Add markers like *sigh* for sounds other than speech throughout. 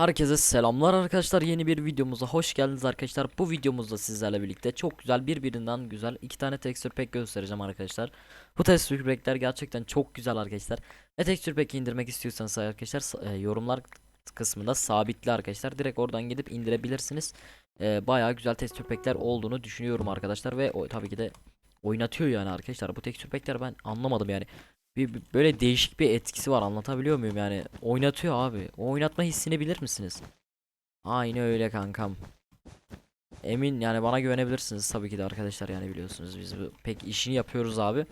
Herkese selamlar arkadaşlar. Yeni bir videomuza hoş geldiniz arkadaşlar. Bu videomuzda sizlerle birlikte çok güzel birbirinden güzel iki tane texture pack göstereceğim arkadaşlar. Bu texture packler gerçekten çok güzel arkadaşlar. Ve texture pack'i indirmek istiyorsanız arkadaşlar e, yorumlar kısmında sabitli arkadaşlar. Direkt oradan gidip indirebilirsiniz. E, Bayağı güzel texture packler olduğunu düşünüyorum arkadaşlar ve o, tabii ki de oynatıyor yani arkadaşlar. Bu texture packler ben anlamadım yani bir, böyle değişik bir etkisi var. Anlatabiliyor muyum? Yani oynatıyor abi. O oynatma hissini bilir misiniz? Aynı öyle kankam. Emin yani bana güvenebilirsiniz tabii ki de arkadaşlar. Yani biliyorsunuz biz bu pek işini yapıyoruz abi.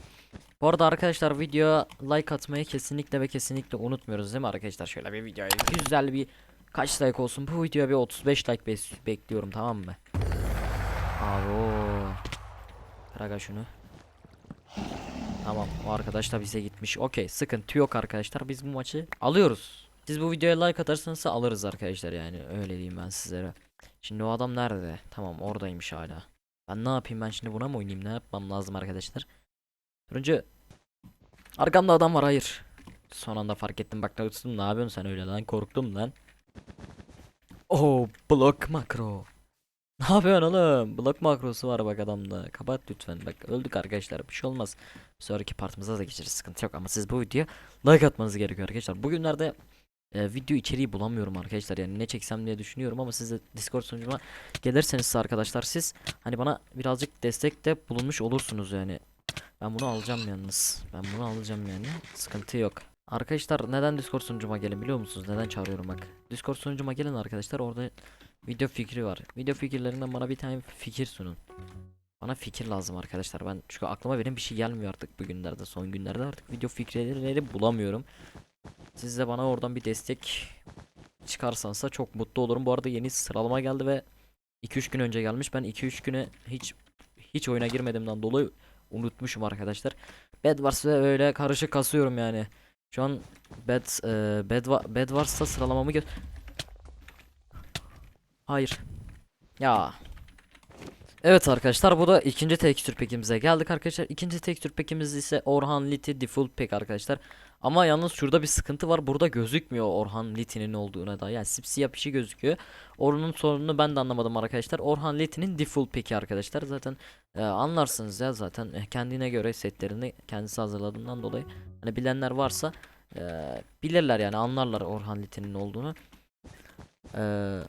Bu arada arkadaşlar videoya like atmayı kesinlikle ve kesinlikle unutmuyoruz değil mi arkadaşlar? Şöyle bir videoya güzel bir kaç like olsun? Bu videoya bir 35 like bes- bekliyorum tamam mı? Abi o Kıraga şunu Tamam o arkadaş da bize gitmiş. Okey sıkıntı yok arkadaşlar. Biz bu maçı alıyoruz. Siz bu videoya like atarsanız alırız arkadaşlar yani öyle diyeyim ben sizlere. Şimdi o adam nerede? Tamam oradaymış hala. Ben ne yapayım ben şimdi buna mı oynayayım ne yapmam lazım arkadaşlar. Önce arkamda adam var hayır. Son anda fark ettim bak ne yapıyorsun sen öyle lan korktum lan. Oh blok makro. *laughs* Ne yapıyorsun oğlum? Blok makrosu var bak adamda. Kapat lütfen. Bak öldük arkadaşlar. Bir şey olmaz. Bir sonraki partımıza da geçeriz. Sıkıntı yok ama siz bu videoya like atmanız gerekiyor arkadaşlar. Bugünlerde e, video içeriği bulamıyorum arkadaşlar. Yani ne çeksem diye düşünüyorum ama siz de Discord sunucuma gelirseniz arkadaşlar siz hani bana birazcık destekte bulunmuş olursunuz yani. Ben bunu alacağım yalnız. Ben bunu alacağım yani. Sıkıntı yok. Arkadaşlar neden Discord sunucuma gelin biliyor musunuz? Neden çağırıyorum bak. Discord sunucuma gelin arkadaşlar. Orada video fikri var. Video fikirlerinden bana bir tane fikir sunun. Bana fikir lazım arkadaşlar. Ben çünkü aklıma benim bir şey gelmiyor artık bugünlerde, son günlerde artık video fikirleri bulamıyorum. Siz de bana oradan bir destek çıkarsansa çok mutlu olurum. Bu arada yeni sıralama geldi ve 2-3 gün önce gelmiş. Ben 2-3 güne hiç hiç oyuna girmediğimden dolayı unutmuşum arkadaşlar. Bed Wars ve öyle karışık kasıyorum yani. Şu an Bed e, Bed, Wa- Bed Wars'ta sıralamamı gö Hayır. Ya. Evet arkadaşlar bu da ikinci tekstür pekimize geldik arkadaşlar. İkinci tekstür pekimiz ise Orhan Liti Default Pack arkadaşlar. Ama yalnız şurada bir sıkıntı var. Burada gözükmüyor Orhan Liti'nin olduğuna da. Yani sipsiyah bir şey gözüküyor. Onun sorununu ben de anlamadım arkadaşlar. Orhan Liti'nin Default Pack'i arkadaşlar. Zaten e, anlarsınız ya zaten e, kendine göre setlerini kendisi hazırladığından dolayı. Hani bilenler varsa e, bilirler yani anlarlar Orhan Liti'nin olduğunu. Eee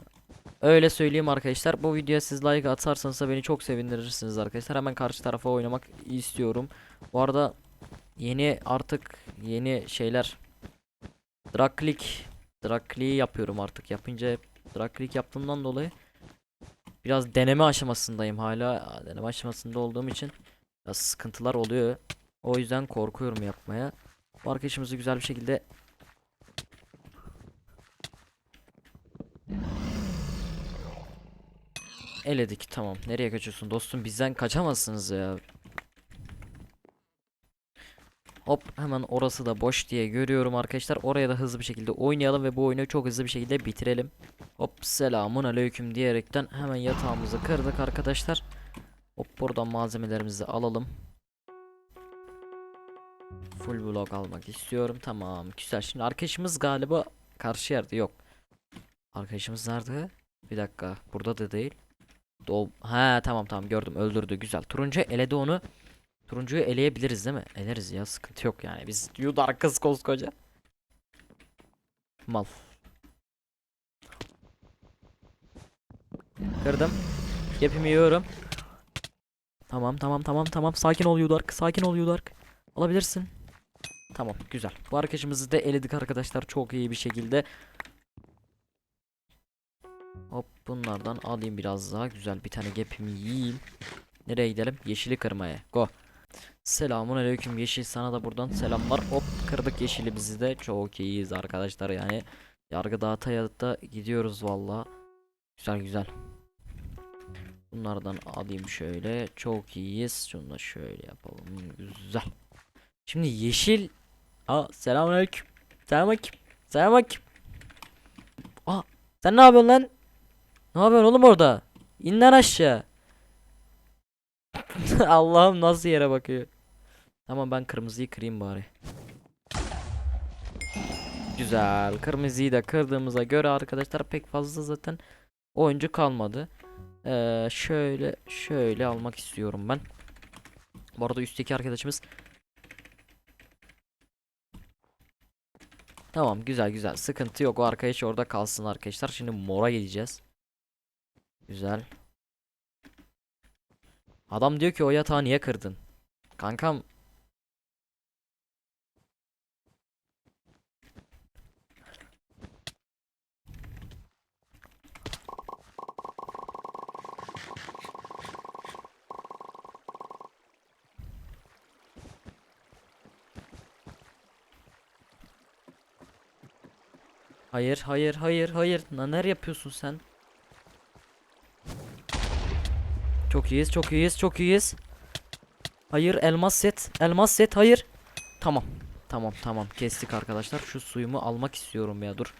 Öyle söyleyeyim arkadaşlar. Bu videoya siz like atarsanız da beni çok sevindirirsiniz arkadaşlar. Hemen karşı tarafa oynamak istiyorum. Bu arada yeni artık yeni şeyler drag click drag click'i yapıyorum artık. Yapınca drag click yaptığımdan dolayı biraz deneme aşamasındayım hala. Deneme aşamasında olduğum için biraz sıkıntılar oluyor. O yüzden korkuyorum yapmaya. Bu arkadaşımızı güzel bir şekilde Eledik tamam. Nereye kaçıyorsun dostum? Bizden kaçamazsınız ya. Hop hemen orası da boş diye görüyorum arkadaşlar. Oraya da hızlı bir şekilde oynayalım ve bu oyunu çok hızlı bir şekilde bitirelim. Hop selamun aleyküm diyerekten hemen yatağımızı kırdık arkadaşlar. Hop buradan malzemelerimizi alalım. Full block almak istiyorum. Tamam güzel. Şimdi arkadaşımız galiba karşı yerde yok. Arkadaşımız nerede? Bir dakika. Burada da değil. Dol ha tamam tamam gördüm öldürdü güzel. Turuncu eledi onu. Turuncuyu eleyebiliriz değil mi? Eleriz ya sıkıntı yok yani. Biz yudar kız koskoca. Mal. Kırdım. Yapımı yiyorum. Tamam tamam tamam tamam sakin ol Yudark sakin ol Yudark. Alabilirsin. Tamam güzel. Bu arkadaşımızı da eledik arkadaşlar çok iyi bir şekilde. Hop bunlardan alayım biraz daha güzel bir tane gap'imi yiyeyim. Nereye gidelim? Yeşili kırmaya. Go. Selamun aleyküm yeşil sana da buradan selamlar. Hop kırdık yeşili bizi de. Çok iyiyiz arkadaşlar yani. Yargı dağıta da gidiyoruz valla. Güzel güzel. Bunlardan alayım şöyle. Çok iyiyiz. Şunu da şöyle yapalım. Güzel. Şimdi yeşil. Aa selamun aleyküm. Selamünaleyküm. Selamünaleyküm. Aa sen ne yapıyorsun lan? Ne yapıyorsun oğlum orada? İn lan aşağı. *laughs* Allah'ım nasıl yere bakıyor. Tamam ben kırmızıyı kırayım bari. Güzel. Kırmızıyı da kırdığımıza göre arkadaşlar pek fazla zaten oyuncu kalmadı. Ee, şöyle şöyle almak istiyorum ben. Bu arada üstteki arkadaşımız Tamam güzel güzel sıkıntı yok o arkadaş orada kalsın arkadaşlar şimdi mora gideceğiz Güzel. Adam diyor ki o yatağı niye kırdın? Kankam. Hayır hayır hayır hayır. Neler yapıyorsun sen Çok iyiyiz çok iyiyiz çok iyiyiz. Hayır elmas set elmas set hayır. Tamam tamam tamam. Kestik arkadaşlar. Şu suyumu almak istiyorum ya dur.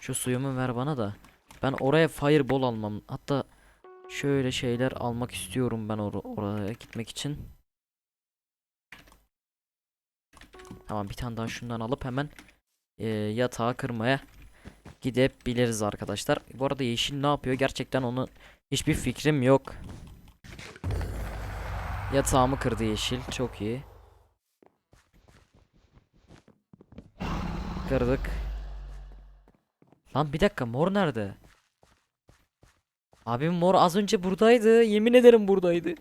Şu suyumu ver bana da. Ben oraya fireball almam hatta Şöyle şeyler almak istiyorum ben or oraya gitmek için. Tamam bir tane daha şundan alıp hemen e, yatağı kırmaya gidebiliriz arkadaşlar. Bu arada yeşil ne yapıyor? Gerçekten onu hiçbir fikrim yok. Yatağımı kırdı yeşil. Çok iyi. Kırdık. Lan bir dakika mor nerede? Abim mor az önce buradaydı. Yemin ederim buradaydı.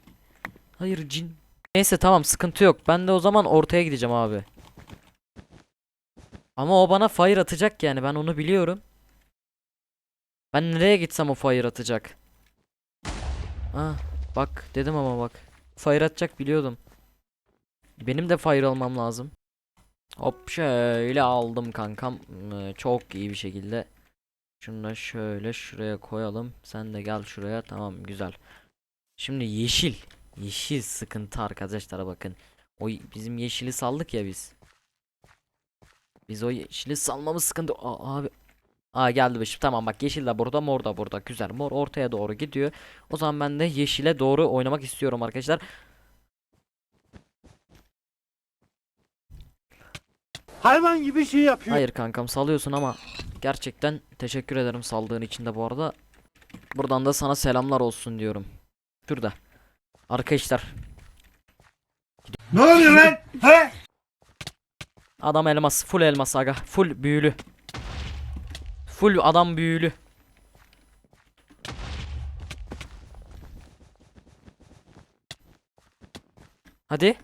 Hayır cin. Neyse tamam sıkıntı yok. Ben de o zaman ortaya gideceğim abi. Ama o bana fire atacak yani ben onu biliyorum. Ben nereye gitsem o fire atacak. Ah bak dedim ama bak. Fire atacak biliyordum. Benim de fire almam lazım. Hop şöyle aldım kankam. Ee, Çok iyi bir şekilde. Şunu da şöyle şuraya koyalım. Sen de gel şuraya. Tamam güzel. Şimdi yeşil. Yeşil sıkıntı arkadaşlar bakın. O bizim yeşili saldık ya biz. Biz o yeşili salmamız sıkıntı. Aa, abi. Aa geldi başım. Tamam bak yeşil de burada, mor da burada. Güzel. Mor ortaya doğru gidiyor. O zaman ben de yeşile doğru oynamak istiyorum arkadaşlar. Hayvan gibi şey yapıyor. Hayır kankam salıyorsun ama gerçekten teşekkür ederim saldığın için de bu arada. Buradan da sana selamlar olsun diyorum. Şurada. Arkadaşlar Ne oluyor lan? He? adam elmas full elmas aga full büyülü. Full adam büyülü. Hadi.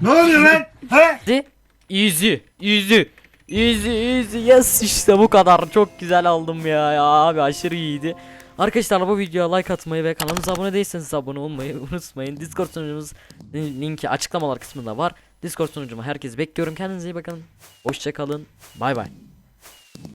Ne oluyor lan? He? Hadi. Easy. Easy. Easy easy. Yes işte bu kadar. Çok güzel aldım ya. Ya abi aşırı iyiydi. Arkadaşlar bu videoya like atmayı ve kanalımıza abone değilseniz abone olmayı *laughs* unutmayın. Discord sunucumuz linki açıklamalar kısmında var. Discord sunucuma herkesi bekliyorum. Kendinize iyi bakın. Hoşçakalın. Bay bay.